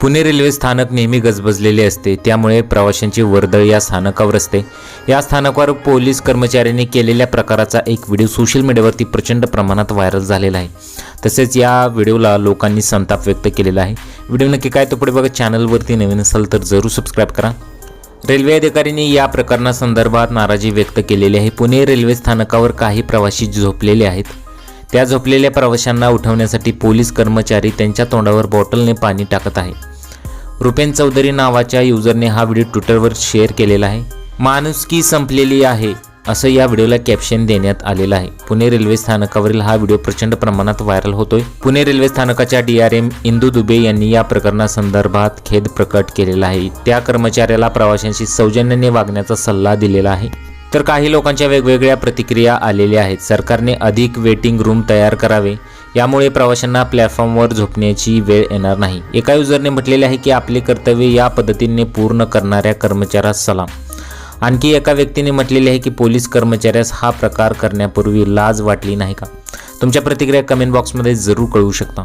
Pune railway स्थानक नेहमी गजबजलेले असते त्यामुळे प्रवाशांची वर्दळ या स्थानकावर असते. या स्थानकावर पोलीस कर्मचाऱ्यांनी केलेल्या प्रकाराचा एक व्हिडिओ सोशल मीडियावरती प्रचंड प्रमाणात व्हायरल झालेला आहे. तसेच या व्हिडिओला लोकांनी संताप व्यक्त केलेला आहे. व्हिडिओ नक्की काय तो पुढे बघा चॅनलवरती नवीन असाल तर जरूर सबस्क्राईब करा. रेल्वे अधिकाऱ्यांनी या प्रकरणासंदर्भात नाराजी व्यक्त केलेली आहे. पुणे रेल्वे स्थानकावर काही प्रवासी झोपलेले आहेत. त्या झोपलेल्या प्रवाशांना उठवण्यासाठी पोलीस कर्मचारी त्यांच्या तोंडावर बॉटलने पाणी टाकत आहे. रुपेन चौधरी नावाच्या युजरने हा व्हिडिओ ट्विटरवर शेअर केलेला आहे. माणुसकी संपलेली आहे असं या व्हिडिओला कॅप्शन देण्यात आलेलं आहे. पुणे रेल्वे स्थानकावरील हा व्हिडिओ प्रचंड प्रमाणात व्हायरल होतोय. पुणे रेल्वे स्थानकाच्या D R M Indu Dubey यांनी या प्रकरणासंदर्भात खेद प्रकट केलेला आहे. त्या कर्मचाऱ्याला प्रवाशांशी सौजन्याने वागण्याचा सल्ला दिलेला आहे. तर काही लोकांच्या वेगवेगळ्या प्रतिक्रिया आलेल्या आहेत. सरकारने अधिक वेटिंग रूम तयार करावे यामुळे प्रवाशांना प्लॅटफॉर्मवर झोपण्याची वेळ येणार नाही. एका युजरने म्हटलेले आहे की आपले कर्तव्य या पद्धतीने पूर्ण करणाऱ्या कर्मचाऱ्यास सलाम. आणखी एका व्यक्तीने म्हटलेले आहे की पोलीस कर्मचाऱ्यास हा प्रकार करण्यापूर्वी लाज वाटली नाही का? तुमच्या प्रतिक्रिया कमेंट बॉक्समध्ये जरूर कळवू शकता.